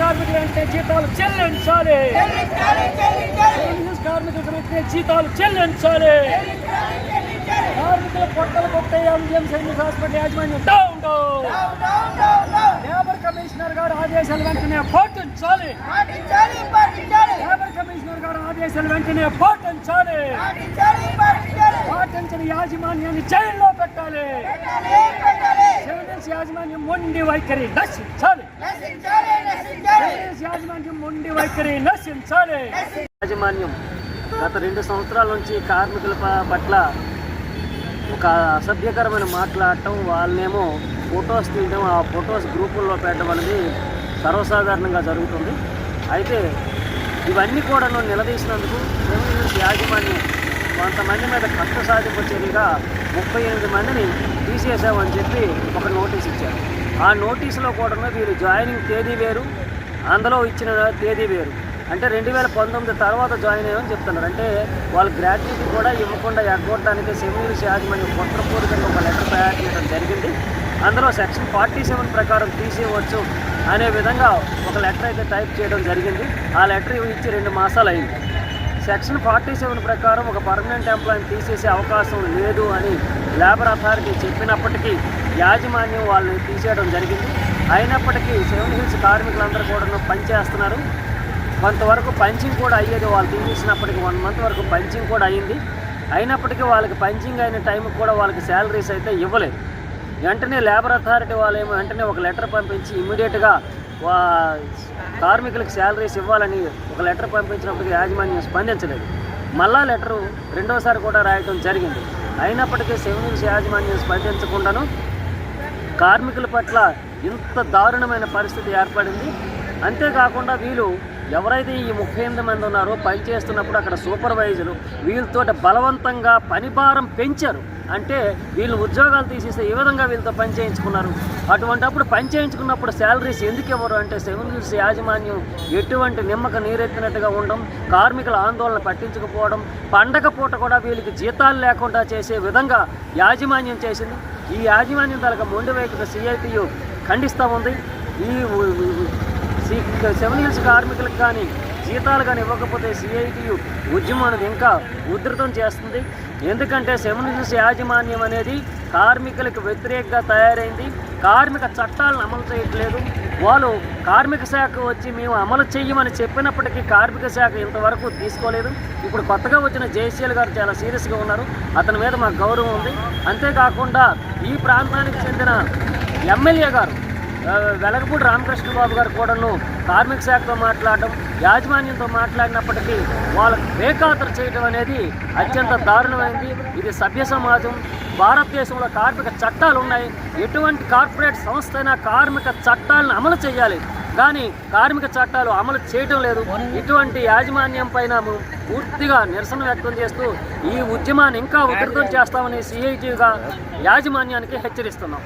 కార్మికులు వెంటనే జీతాలు చెల్లించాలి కార్మికులు వెంటనే జీతాలు చెల్లించాలి కార్మికుల పొట్టలు కొట్టే ఎంజిఎం సైనిక్ హాస్పిటల్ యాజమాన్యం డౌన్ డౌన్ లేబర్ కమిషనర్ గారు ఆదేశాలు వెంటనే పాటించాలి కమిషనర్ గారు ఆదేశాలు వెంటనే పాటించాలి పాటించని యాజమాన్యాన్ని జైల్లో పెట్టాలి యాజమాన్యం మొండి వైఖరి నశించాలి. సివిలియన్స్ యాజమాన్యం మొండి వైఖరి నశించాలి. యాజమాన్యం గత రెండు సంవత్సరాల నుంచి కార్మికుల పట్ల ఒక అసభ్యకరమైన మాట్లాడటం వాళ్ళనేమో ఫొటోస్ తీయడం ఆ ఫొటోస్ గ్రూపుల్లో పెట్టడం అనేది సర్వసాధారణంగా జరుగుతుంది. అయితే ఇవన్నీ కూడా నిలదీసినందుకు యాజమాన్యం కొంతమంది మీద కష్ట సాధింపు చర్యగా ముప్పై ఎనిమిది మందిని తీసేసామని చెప్పి ఒక నోటీస్ ఇచ్చారు. ఆ నోటీసులో కూడా వీరు జాయినింగ్ తేదీ వేరు అందులో ఇచ్చిన తేదీ వేరు. అంటే రెండు వేల పంతొమ్మిది తర్వాత జాయిన్ అయ్యామని చెప్తున్నారు. అంటే వాళ్ళు గ్రాడ్యుయేట్ కూడా ఇవ్వకుండా ఎగ్గొట్టడానికి సెమినల్స్ యాజమాన్యం కుట్రపూరితంగా ఒక లెటర్ తయారు చేయడం జరిగింది. అందులో సెక్షన్ ఫార్టీ సెవెన్ ప్రకారం తీసేయవచ్చు అనే విధంగా ఒక లెటర్ అయితే టైప్ చేయడం జరిగింది. ఆ లెటర్ ఇచ్చి రెండు మాసాలు అయింది. సెక్షన్ ఫార్టీ సెవెన్ ప్రకారం ఒక పర్మనెంట్ ఎంప్లాయీని తీసేసే అవకాశం లేదు అని లేబర్ అథారిటీ చెప్పినప్పటికీ యాజమాన్యం వాళ్ళని తీసేయడం జరిగింది. అయినప్పటికీ సెవెన్ హిల్స్ కార్మికులందరూ కూడా పనిచేస్తున్నారు. కొంతవరకు పంచింగ్ కూడా అయ్యేది వాళ్ళు తీసేసినప్పటికీ వన్ మంత్ వరకు పంచింగ్ కూడా అయ్యింది. అయినప్పటికీ వాళ్ళకి పంచింగ్ అయిన టైంకి కూడా వాళ్ళకి శాలరీస్ అయితే ఇవ్వలేదు. వెంటనే లేబర్ అథారిటీ వాళ్ళేమో వెంటనే ఒక లెటర్ పంపించి ఇమీడియట్గా వా కార్మికులకు శాలరీస్ ఇవ్వాలని ఒక లెటర్ పంపించినప్పటికీ యాజమాన్యం స్పందించలేదు. మళ్ళా లెటరు రెండోసారి కూడా రాయటం జరిగింది. అయినప్పటికీ సెవెన్ యాజమాన్యం స్పందించకుండాను కార్మికుల పట్ల ఇంత దారుణమైన పరిస్థితి ఏర్పడింది. అంతేకాకుండా వీళ్ళు ఎవరైతే ఈ ముప్పై ఎనిమిది మంది ఉన్నారో పని చేస్తున్నప్పుడు అక్కడ సూపర్వైజరు వీళ్ళతో బలవంతంగా పనిభారం పెంచారు. అంటే వీళ్ళు ఉద్యోగాలు తీసేస్తే ఏ విధంగా వీళ్ళతో పని చేయించుకున్నారు? అటువంటప్పుడు పని చేయించుకున్నప్పుడు శాలరీస్ ఎందుకు ఇవ్వరు? అంటే సెవెన్ హిల్స్ యాజమాన్యం ఎటువంటి నిమ్మక నీరెత్తినట్టుగా ఉండడం కార్మికుల ఆందోళన పట్టించకపోవడం పండగ పూట కూడా వీళ్ళకి జీతాలు లేకుండా చేసే విధంగా యాజమాన్యం చేసింది. ఈ యాజమాన్యం తలక మొండి వైపు సిఐటియు ఖండిస్తూ ఉంది. ఈ సెవెన్ హిల్స్ కార్మికులకు కానీ జీతాలు కానీ ఇవ్వకపోతే సిఐటియు ఉద్యమం అనేది ఇంకా ఉధృతం చేస్తుంది. ఎందుకంటే సెవెన్ హిల్స్ యాజమాన్యం అనేది కార్మికులకు వ్యతిరేకంగా తయారైంది. కార్మిక చట్టాలను అమలు చేయట్లేదు. వాళ్ళు కార్మిక శాఖ వచ్చి మేము అమలు చేయమని చెప్పినప్పటికీ కార్మిక శాఖ ఇంతవరకు తీసుకోలేదు. ఇప్పుడు కొత్తగా వచ్చిన జేసీఎల్ గారు చాలా సీరియస్గా ఉన్నారు. అతని మీద మాకు గౌరవం ఉంది. అంతేకాకుండా ఈ ప్రాంతానికి చెందిన ఎమ్మెల్యే గారు వెలగపూడి రామకృష్ణ బాబు గారు కూడాను కార్మిక శాఖతో మాట్లాడడం యాజమాన్యంతో మాట్లాడినప్పటికీ వాళ్ళకు బేఖాతరు చేయడం అనేది అత్యంత దారుణమైంది. ఇది సభ్య సమాజం భారతదేశంలో కార్మిక చట్టాలు ఉన్నాయి. ఎటువంటి కార్పొరేట్ సంస్థ అయినా కార్మిక చట్టాలను అమలు చేయాలి. కానీ కార్మిక చట్టాలు అమలు చేయడం లేదు. ఇటువంటి యాజమాన్యం పైన పూర్తిగా నిరసన వ్యక్తం చేస్తూ ఈ ఉద్యమాన్ని ఇంకా ఉధృతం చేస్తామని సిఐటిగా యాజమాన్యానికి హెచ్చరిస్తున్నాం.